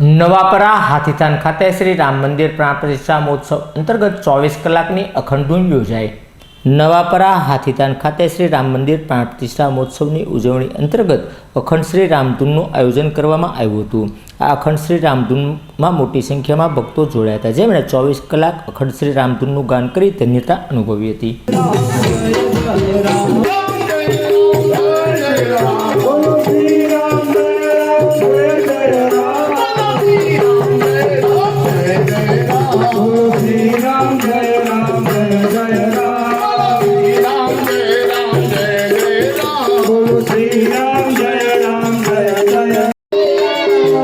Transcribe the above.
નવાપરા હાથીથાન ખાતે શ્રી રામ મંદિર પ્રાણ પ્રતિષ્ઠા મહોત્સવ અંતર્ગત ચોવીસ કલાકની અખંડ ધૂન યોજાઈ. નવાપરા હાથીથાન ખાતે શ્રી રામ મંદિર પ્રાણ પ્રતિષ્ઠા મહોત્સવની ઉજવણી અંતર્ગત અખંડ શ્રી રામધૂનનું આયોજન કરવામાં આવ્યું હતું. આ અખંડ શ્રી રામધૂનમાં મોટી સંખ્યામાં ભક્તો જોડાયા હતા. જેમણે ચોવીસ કલાક અખંડ શ્રી રામધૂનનું ગાન કરી ધન્યતા અનુભવી હતી.